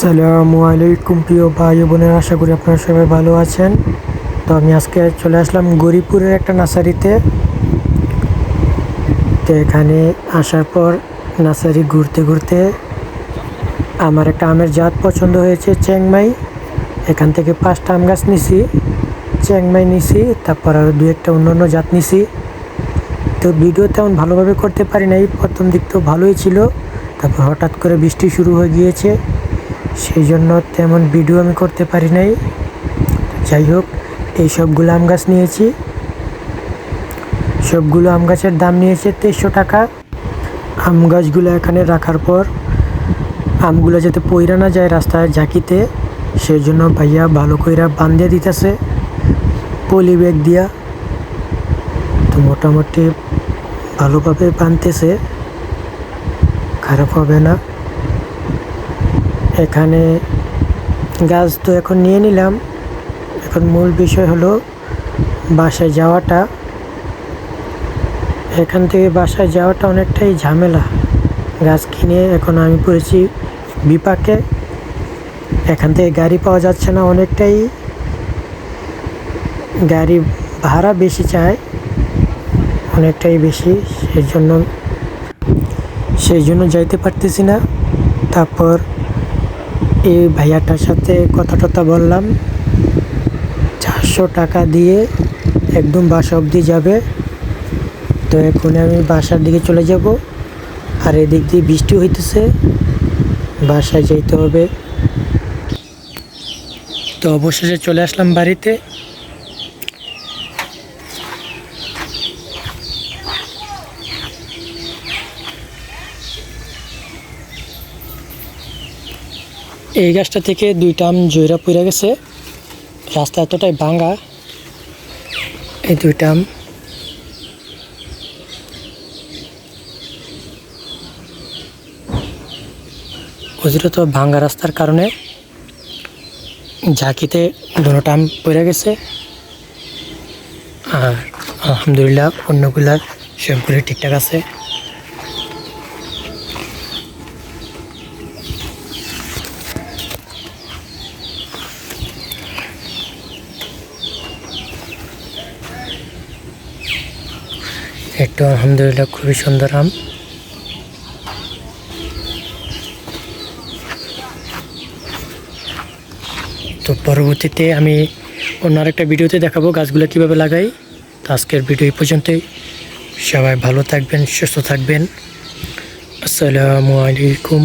আসসালামু আলাইকুম প্রিয় ভাই বোনের, আশা করি আপনারা সবাই ভালো আছেন। তো আমি আজকে চলে আসলাম গরিপুরের একটা নার্সারিতে। তো এখানে আসার পর নার্সারি ঘুরতে ঘুরতে আমার একটা আমের জাত পছন্দ হয়েছে, চেংমাই। এখান থেকে পাঁচটা আম গাছ নিছি, চেংমাই নিছি, তারপর আরও দু একটা অন্য অন্য জাত নিছি। তো ভিডিও তেমন ভালোভাবে করতে পারি নাই, প্রথম দিক তো ভালোই ছিল, তারপর হঠাৎ করে বৃষ্টি শুরু হয়ে গিয়েছে। সেই জন্য তেমন ভিডিও আমি করতে পারি নাই। যাই হোক, এই সবগুলো আম গাছ নিয়েছি। সবগুলো আম গাছের দাম নিয়েছে তেইশশো টাকা। আম গাছগুলো এখানে রাখার পর আমগুলো যাতে পইরা না যায় রাস্তায় ঝাঁকিতে, সেই জন্য ভাইয়া ভালো কইরা বান্ধিয়ে দিতেছে। পলি ব্যাগ দিয়া। তো মোটামুটি ভালোভাবে বানতেছে খারাপ হবে না। এখানে গাছ তো এখন নিয়ে নিলাম। এখন মূল বিষয় হলো বাসায় যাওয়াটা। এখান থেকে বাসায় যাওয়াটা অনেকটাই ঝামেলা। গাছ কিনে এখন আমি পড়েছি বিপাকে। এখান থেকে গাড়ি পাওয়া যাচ্ছে না অনেকটাই। গাড়ি ভাড়া বেশি চায়, অনেকটাই বেশি, সেই জন্য সেই জন্য যাইতে পারতেছি না। তারপর এই ভাইয়াটার সাথে কথা টথা বললাম, চারশো টাকা দিয়ে একদম বাসা অবধি যাবে। তো এখন আমি বাসার দিকে চলে যাব, আর এদিক দিয়ে বৃষ্টি হইতেছে, বাসায় যেতে হবে। তো অবশেষে চলে আসলাম বাড়িতে। এই গাছটা থেকে দুইটা আম জয়রা পড়ে গেছে। রাস্তা এতটাই ভাঙা। এই দুইটা আম। ওদের তো ভাঙা রাস্তার কারণে ঝাঁকিতে দুটা আম পড়ে গেছে। আর আলহামদুলিল্লাহ অন্যগুলা সবগুলি ঠিকঠাক আছে। একটু আলহামদুলিল্লাহ খুবই সুন্দর আম। তো পরবর্তীতে আমি অন্য আরেকটা ভিডিওতে দেখাবো গাছগুলো কীভাবে লাগাই। তো আজকের ভিডিও এই পর্যন্তই। সবাই ভালো থাকবেন, সুস্থ থাকবেন। আসসালামু আলাইকুম।